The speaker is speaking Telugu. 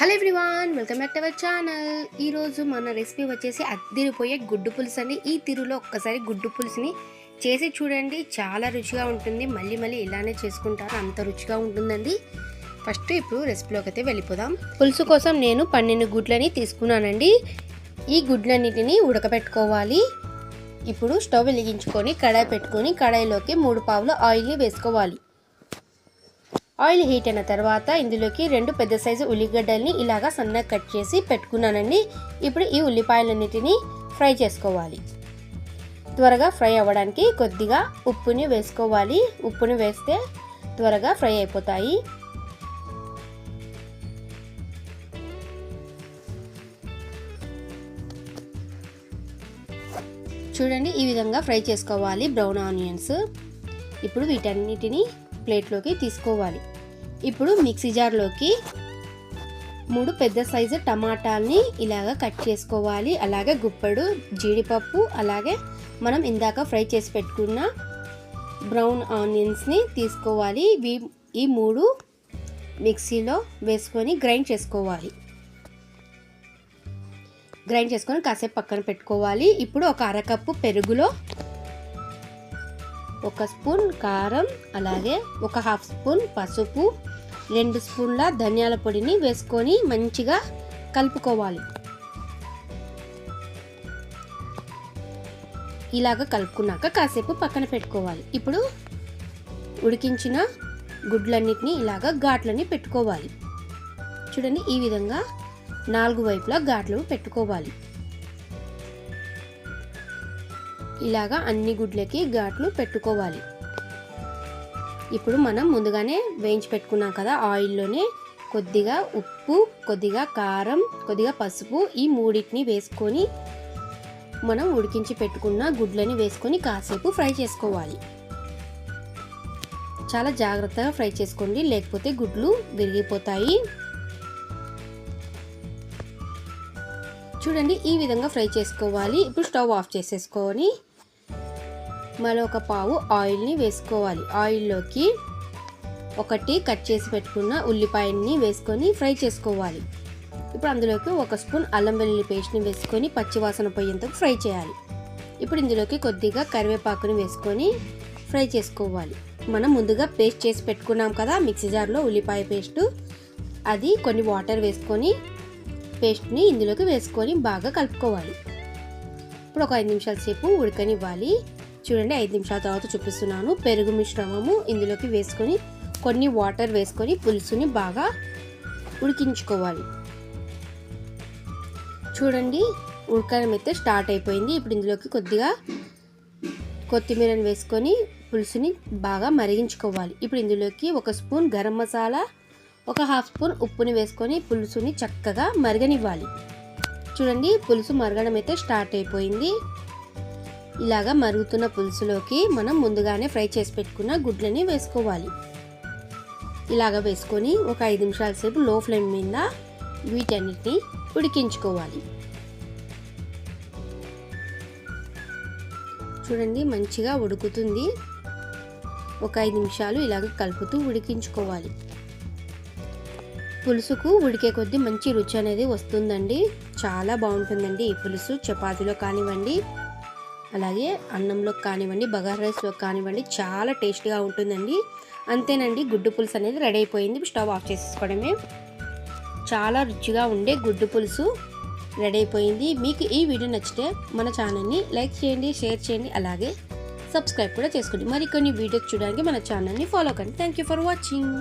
Hello everyone welcome back to our channel. ఈరోజు మన రెసిపీ వచ్చేసి అద్దిరిపోయే గుడ్డు పులుసు అండి. ఈ తిరులో ఒక్కసారి గుడ్డు పులుసుని చేసి చూడండి. చాలా రుచిగా ఉంటుంది. మళ్ళీ మళ్ళీ ఇలానే చేసుకుంటారు. అంత రుచిగా ఉంటుందండి. ఫస్ట్ ఇప్పుడు రెసిపీలోకి అయితే వెళ్ళిపోదాం. పులుసు కోసం నేను పన్నెండు గుడ్లని తీసుకున్నానండి. ఈ గుడ్లన్నిటిని ఉడకబెట్టుకోవాలి ఇప్పుడు స్టవ్ వెలిగించుకొని కడాయి పెట్టుకొని కడాయిలోకి మూడు పావులు ఆయిల్ని వేసుకోవాలి. ఆయిల్ హీట్ అయిన తర్వాత ఇందులోకి రెండు పెద్ద సైజు ఉల్లిగడ్డల్ని ఇలాగా సన్నగా కట్ చేసి పెట్టుకున్నానండి. ఇప్పుడు ఈ ఉల్లిపాయలన్నిటిని ఫ్రై చేసుకోవాలి. త్వరగా ఫ్రై అవ్వడానికి కొద్దిగా ఉప్పుని వేసుకోవాలి. ఉప్పుని వేస్తే త్వరగా ఫ్రై అయిపోతాయి. చూడండి ఈ విధంగా ఫ్రై చేసుకోవాలి బ్రౌన్ ఆనియన్స్. ఇప్పుడు వీటన్నిటిని ప్లేట్లోకి తీసుకోవాలి. ఇప్పుడు మిక్సీ జార్లోకి మూడు పెద్ద సైజు టమాటాల్ని ఇలాగ కట్ చేసుకోవాలి. అలాగే గుప్పెడు జీడిపప్పు అలాగే మనం ఇందాక ఫ్రై చేసి పెట్టుకున్న బ్రౌన్ ఆనియన్స్ని తీసుకోవాలి. ఈ మూడు మిక్సీలో వేసుకొని గ్రైండ్ చేసుకోవాలి. గ్రైండ్ చేసుకొని కాసేపు పక్కన పెట్టుకోవాలి. ఇప్పుడు ఒక అరకప్పు పెరుగులో ఒక స్పూన్ కారం అలాగే ఒక హాఫ్ స్పూన్ పసుపు రెండు స్పూన్ల ధనియాల పొడిని వేసుకొని మంచిగా కలుపుకోవాలి. ఇలాగ కలుపుకున్నాక కాసేపు పక్కన పెట్టుకోవాలి. ఇప్పుడు ఉడికించిన గుడ్లన్నిటిని ఇలాగ ఘాట్లని పెట్టుకోవాలి. చూడండి ఈ విధంగా నాలుగు వైపులా ఘాట్లు పెట్టుకోవాలి. ఇలాగా అన్ని గుడ్లకి ఘాట్లు పెట్టుకోవాలి. ఇప్పుడు మనం ముందుగానే వేయించి పెట్టుకున్నాం కదా ఆయిల్లోనే. కొద్దిగా ఉప్పు కొద్దిగా కారం కొద్దిగా పసుపు ఈ మూడింటిని వేసుకొని మనం ఉడికించి పెట్టుకున్న గుడ్లని వేసుకొని కాసేపు ఫ్రై చేసుకోవాలి. చాలా జాగ్రత్తగా ఫ్రై చేసుకోండి లేకపోతే గుడ్లు విరిగిపోతాయి. చూడండి ఈ విధంగా ఫ్రై చేసుకోవాలి. ఇప్పుడు స్టవ్ ఆఫ్ చేసేసుకొని మరొక పావు ఆయిల్ని వేసుకోవాలి. ఆయిల్లోకి ఒకటి కట్ చేసి పెట్టుకున్న ఉల్లిపాయని వేసుకొని ఫ్రై చేసుకోవాలి. ఇప్పుడు అందులోకి ఒక స్పూన్ అల్లం వెల్లుల్లి పేస్ట్ని వేసుకొని పచ్చివాసన పోయేంత ఫ్రై చేయాలి. ఇప్పుడు ఇందులోకి కొద్దిగా కరివేపాకుని వేసుకొని ఫ్రై చేసుకోవాలి. మనం ముందుగా పేస్ట్ చేసి పెట్టుకున్నాం కదా మిక్సీ జార్లో ఉల్లిపాయ పేస్టు. అది కొన్ని వాటర్ వేసుకొని పేస్ట్ని ఇందులోకి వేసుకొని బాగా కలుపుకోవాలి. ఇప్పుడు ఒక ఐదు నిమిషాల సేపు ఉడకనివ్వాలి. చూడండి ఐదు నిమిషాల తర్వాత చూపిస్తున్నాను. పెరుగు మిశ్రమము ఇందులోకి వేసుకొని కొన్ని వాటర్ వేసుకొని పులుసుని బాగా ఉడికించుకోవాలి. చూడండి ఉడకడం అయితే స్టార్ట్ అయిపోయింది. ఇప్పుడు ఇందులోకి కొద్దిగా కొత్తిమీరని వేసుకొని పులుసుని బాగా మరిగించుకోవాలి. ఇప్పుడు ఇందులోకి ఒక స్పూన్ గరం మసాలా ఒక హాఫ్ స్పూన్ ఉప్పుని వేసుకొని పులుసుని చక్కగా మరగనివ్వాలి. చూడండి పులుసు మరగడం అయితే స్టార్ట్ అయిపోయింది. ఇలాగా మరుగుతున్న పులుసులోకి మనం ముందుగానే ఫ్రై చేసి పెట్టుకున్న గుడ్లని వేసుకోవాలి. ఇలాగ వేసుకొని ఒక ఐదు నిమిషాల సేపు లో ఫ్లేమ్ మీద వీటన్నిటిని ఉడికించుకోవాలి. చూడండి మంచిగా ఉడుకుతుంది. ఒక ఐదు నిమిషాలు ఇలాగ కలుపుతూ ఉడికించుకోవాలి. పులుసుకు ఉడికే కొద్దీ మంచి రుచి అనేది వస్తుందండి. చాలా బాగుంటుందండి ఈ పులుసు. చపాతీలో కానివ్వండి అలాగే అన్నంలో కానివ్వండి బగారా రైస్లో కానివ్వండి చాలా టేస్ట్గా ఉంటుందండి. అంతేనండి గుడ్డు పులుసు అనేది రెడీ అయిపోయింది. స్టవ్ ఆఫ్ చేసేసుకోవడమే. చాలా రుచిగా ఉండే గుడ్డు పులుసు రెడీ అయిపోయింది. మీకు ఈ వీడియో నచ్చితే మన ఛానల్ని లైక్ చేయండి షేర్ చేయండి అలాగే సబ్స్క్రైబ్ కూడా చేసుకోండి. మరికొన్ని వీడియోస్ చూడడానికి మన ఛానల్ని ఫాలో కండి. Thank you for watching